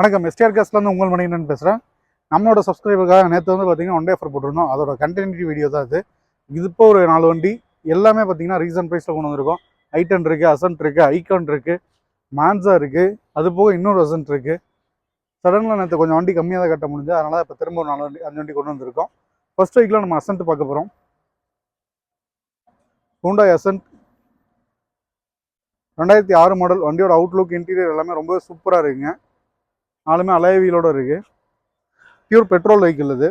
வணக்கம். எஸ்டிஆர் கேஸ்லேருந்து உங்கள் மணிகண்டன் பேசுகிறேன் நம்மளோட சப்ஸ்கிரைபருக்காக நேற்று வந்து பார்த்தீங்கன்னா ஒன் டே ஆஃபர் போட்டிருந்தோம். அதோட கண்டினியூட்டி வீடியோ தான் இது. இது இப்போ ஒரு நாலு வண்டி. எல்லாமே பார்த்தீங்கன்னா ரீசன் ப்ரைஸில் கொண்டு வந்திருக்கோம். ஐட்டன் இருக்குது அசன்ட் இருக்குது ஐகான் இருக்குது மான்சா இருக்குது அது போக இன்னொரு அசன்ட் இருக்குது சடனில் நேற்று கொஞ்சம் வண்டி கம்மியாக தான் கட்ட முடிஞ்சு அதனால் இப்போ திரும்ப ஒரு நாலு வண்டி அஞ்சு வண்டி கொண்டு வந்திருக்கோம். ஃபர்ஸ்ட் வீக்கில் நம்ம அசன்ட் பார்க்க போகிறோம் ஹூண்டாய் அசன்ட் ரெண்டாயிரத்தி ஆறு மாடல் வண்டியோட அவுட்லுக் இன்டீரியர் எல்லாமே ரொம்ப சூப்பராக இருக்குங்க. நாலுமே அலைய வீலோட பியூர் பெட்ரோல் வெஹிக்கிள் இது.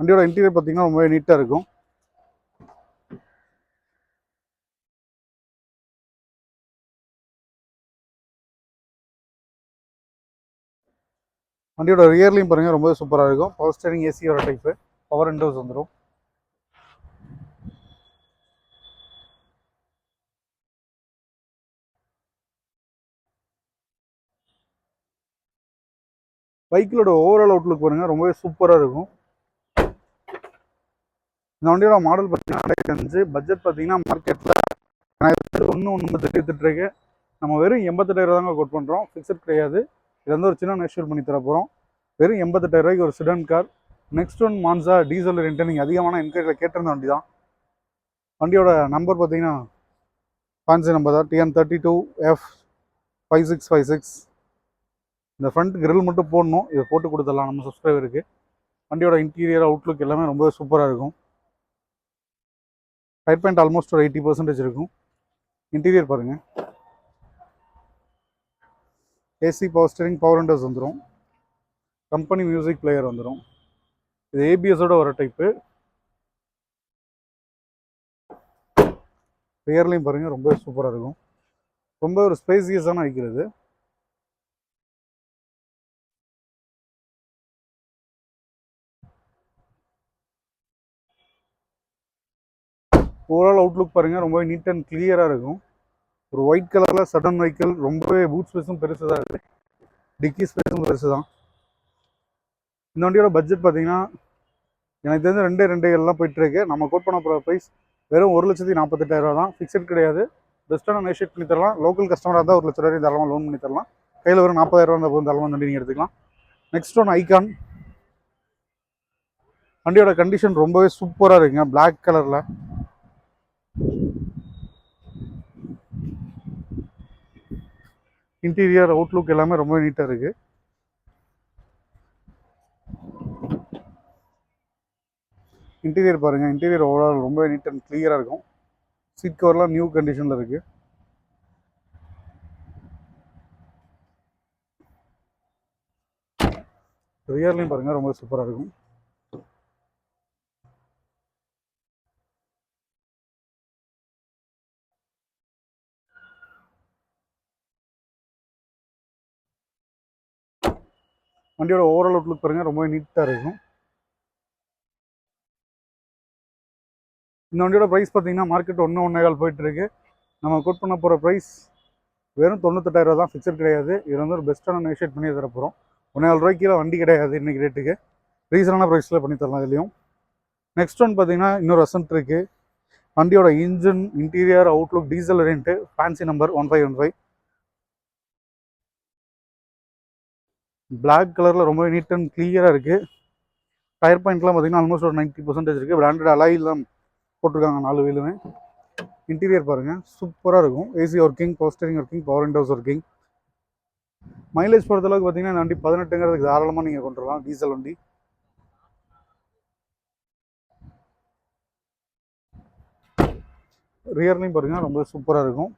வண்டியோட இன்டீரியர் பார்த்தீங்கன்னா ரொம்பவே நீட்டாக இருக்கும். வண்டியோட ரியர்லையும் பாருங்கள் ரொம்பவே சூப்பராக இருக்கும். Power steering AC type power windows வந்துடும் பைக்கிலோட ஓவரால் அவுட்லுக் பாருங்கள் ரொம்பவே சூப்பராக இருக்கும். இந்த வண்டியோட மாடல் பார்த்தீங்கன்னா ரெண்டாயிரத்தி அஞ்சு. பட்ஜெட் பார்த்தீங்கன்னா மார்க்கெட்டில் ஒன்று ஒன்று வித்துட்டு நம்ம வெறும் எண்பத்தெட்டாயிரம் தாங்க கோட் பண்ணுறோம் ஃபிக்ஸட் கிடையாது. இது வந்து ஒரு சின்ன நெஷூர் பண்ணி தர போகிறோம் வெறும் எண்பத்தெட்டாயிரூவாய்க்கு ஒரு sedan car next one Manza diesel ரெண்டு. நீங்கள் அதிகமான என்கொயரியில் கேட்டிருந்த வண்டி தான் வண்டியோட நம்பர் பார்த்தீங்கன்னா ஃபேன்சி நம்பர் தான். TN thirty two F five six five six இந்த ஃப்ரண்ட் கிரில் மட்டும் போடணும். இதை போட்டு கொடுத்துடலாம். நம்ம சப்ஸ்கிரைபருக்கு வண்டியோட இன்டீரியர் அவுட்லுக் எல்லாமே ரொம்ப சூப்பராக இருக்கும். டைப் பாயிண்ட் ஆல்மோஸ்ட் ஒரு எயிட்டி பர்சன்டேஜ் இருக்கும். இன்டீரியர் பாருங்கள் ஏசி பவர் ஸ்டேரிங் பவர் ஹண்டர்ஸ் வந்துடும் கம்பெனி மியூசிக் பிளேயர் வந்துடும் இது ஏபிஎஸோட வர டைப்பு ரியர்லையும் பாருங்கள் ரொம்ப சூப்பராக இருக்கும். ரொம்ப ஒரு ஸ்பைசியஸான வைக்கிறது. ஓவரால் அவுட்லுக் பாருங்கள் ரொம்பவே நீட் அண்ட் கிளியராக இருக்கும். ஒரு ஒயிட் கலரில் சடன் வெஹிக்கிள் ரொம்பவே பூட் ஸ்பேஸும் பெருசு தான் இருக்குது டிக்கி ஸ்பேஸும் பெருசு தான் இந்த வண்டியோட பட்ஜெட் பார்த்தீங்கன்னா எனக்கு தெரிஞ்ச ரெண்டே ரெண்டே எல்லாம் போயிட்டுருக்கு. நம்ம கோட் பண்ண போகிற ப்ரைஸ் வெறும் ஒரு லட்சத்தி நாற்பத்தெட்டாயிரரூவா தான். ஃபிக்ஸட் கிடையாது. பெஸ்ட்டான நேஷேட் பண்ணி தரலாம் லோக்கல் கஸ்டமராக இருந்தால் ஒரு லட்ச ரூபாய் தரலாம் லோன் பண்ணி தரலாம் கையில் வெறும் நாற்பதாயிரரூவா இருந்தால் போதும் தரலாம் வண்டி நீங்கள் எடுத்துக்கலாம். நெக்ஸ்ட் ஒன் ஐகான் வண்டியோட கண்டிஷன் ரொம்பவே சூப்பராக இருக்குங்க. பிளாக் கலரில் இன்டீரியர் அவுட்லுக் எல்லாமே ரொம்ப நீட்டாக இருக்குது இன்டீரியர் பாருங்கள் இன்டீரியர் ஓவரால் ரொம்ப நீட் அண்ட் கிளியராக இருக்கும். சீட் கவர்லாம் நியூ கண்டிஷனில் இருக்குது ரியர்லையும் பாருங்கள் ரொம்ப சூப்பராக இருக்கும். வண்டியோட ஓவரால் அவுட்லுக் பாருங்கள் ரொம்ப நீட்டாக இருக்கும். இந்த வண்டியோட ப்ரைஸ் பார்த்தீங்கன்னா மார்க்கெட் ஒன்று ஒன்றே கால் போயிட்டுருக்கு. நம்ம கோட் பண்ண போகிற ப்ரைஸ் வெறும் தொண்ணூத்தெட்டாயிரம் ரூபா தான் ஃபிக்ஸட் கிடையாது. இது வந்து ஒரு பெஸ்ட்டான நெகோஷியேட் பண்ணி தர போகிறோம் ஒன்றே கால் ரூபாய்க்கு வண்டி கிடையாது இன்னைக்கு ரேட்டுக்கு ரீசனான ப்ரைஸில் பண்ணி தரலாம் இதுலேயும். நெக்ஸ்ட் ஒன் பார்த்தீங்கன்னா இன்னொரு அசன்ட் இருக்குது வண்டியோட engine interior outlook diesel variant fancy number one five one five black கலரில் ரொம்ப நீட் அண்ட் கிளியராக இருக்குது டயர் பாயிண்ட்லாம் பார்த்தீங்கன்னா ஆல்மோஸ்ட் ஒரு நைன்ட்டி பர்சன்டேஜ் இருக்குது பிராண்டட் அலாயில் தான் போட்டிருக்காங்க நாலு வீலுமே. இன்டீரியர் பாருங்கள் சூப்பராக இருக்கும். AC working power steering working power windows working mileage பொறுத்தளவுக்கு பார்த்தீங்கன்னா இந்த வண்டி பதினெட்டுங்கிறதுக்கு தாராளமாக நீங்கள் கொண்டு வரலாம். டீசல் வண்டி. ரியர்லையும் பாருங்கள் ரொம்ப சூப்பராக இருக்கும்.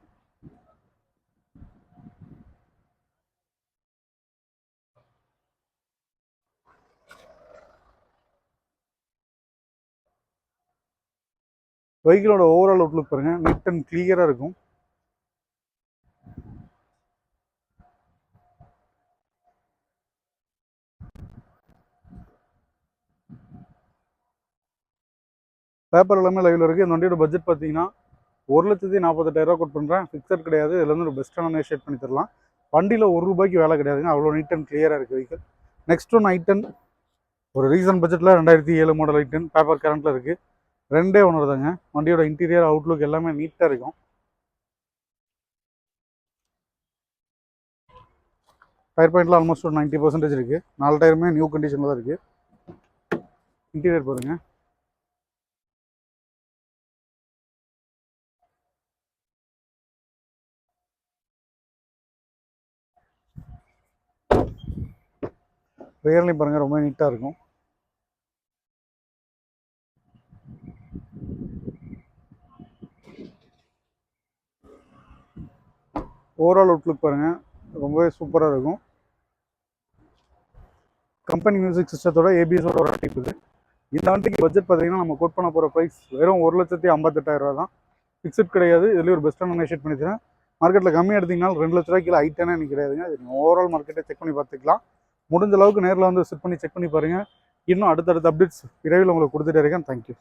வெஹிக்கிளோட ஓவரால் அவுட்லுக் பாருங்கள் நீட் அண்ட் கிளியராக இருக்கும். பேப்பர் எல்லாமே லைவில் இருக்குது இந்த வண்டியோட பட்ஜெட் பார்த்தீங்கன்னா ஒரு லட்சத்தி நாற்பத்தெட்டாயிரரூவா கோட் பண்ணுறேன் ஃபிக்ஸட் கிடையாது. இதுலேருந்து ஒரு பெஸ்ட்டான நெகோஷியேட் பண்ணி தரலாம். வண்டியில் ஒரு ரூபாய்க்கு வேலை கிடையாதுங்க. அவ்வளோ நீட் அண்ட் கிளியராக இருக்குது வெஹிக்கிள் நெக்ஸ்ட் ஒன் ஐட்டன் ஒரு ரீசன் பட்ஜெட்டில் ரெண்டாயிரத்தி ஏழு மாடல் ஐட்டன் பேப்பர் கரண்ட்டில் இருக்குது ரெண்டே ஒன்று தாங்க வண்டியோட இன்டீரியர் அவுட்லுக் எல்லாமே நீட்டாக இருக்கும். டயர் பாயிண்ட்லாம் ஆல்மோஸ்ட் ஒரு நைன்ட்டி பர்சன்டேஜ் இருக்குது நாலு டயருமே நியூ கண்டிஷனில் தான் இருக்குது இன்டீரியர் பாருங்கள் ரியர்லையும் பாருங்கள் ரொம்ப நீட்டாக இருக்கும். ஓவரால் அவுட்லுக் பாருங்கள் ரொம்பவே சூப்பராக இருக்கும். கம்பெனி மியூசிக் சிஸ்டத்தோட ஏபிஎஸோட ஒரு டைப் இது. இந்த ஆண்டுக்கு பட்ஜெட் பார்த்தீங்கன்னா நம்ம கோட் பண்ண போகிற ப்ரைஸ் வெறும் ஒரு லட்சத்தி ஐம்பத்தெட்டாயிரம் ரூபா தான். ஃபிக்ஸட் கிடையாது. இதுலேயும் ஒரு பெஸ்ட்டான நெகோஷியேட் பண்ணிக்கிறேன் மார்க்கெட்டில் கம்மி எடுத்தீங்கன்னா ரெண்டு லட்ச ரூபாய்க்கு ஐட்டனே எனக்கு கிடையாதுங்க இது நீங்கள் ஓவரால் மார்க்கெட்டை செக் பண்ணி பார்த்துக்கலாம். முடிஞ்ச அளவுக்கு நேரில் வந்து செட் பண்ணி செக் பண்ணி பாருங்கள் இன்னும் அடுத்தடுத்த அப்டேட்ஸ் விரைவில் உங்களுக்கு கொடுத்துட்டே இருக்கேன். தேங்க்யூ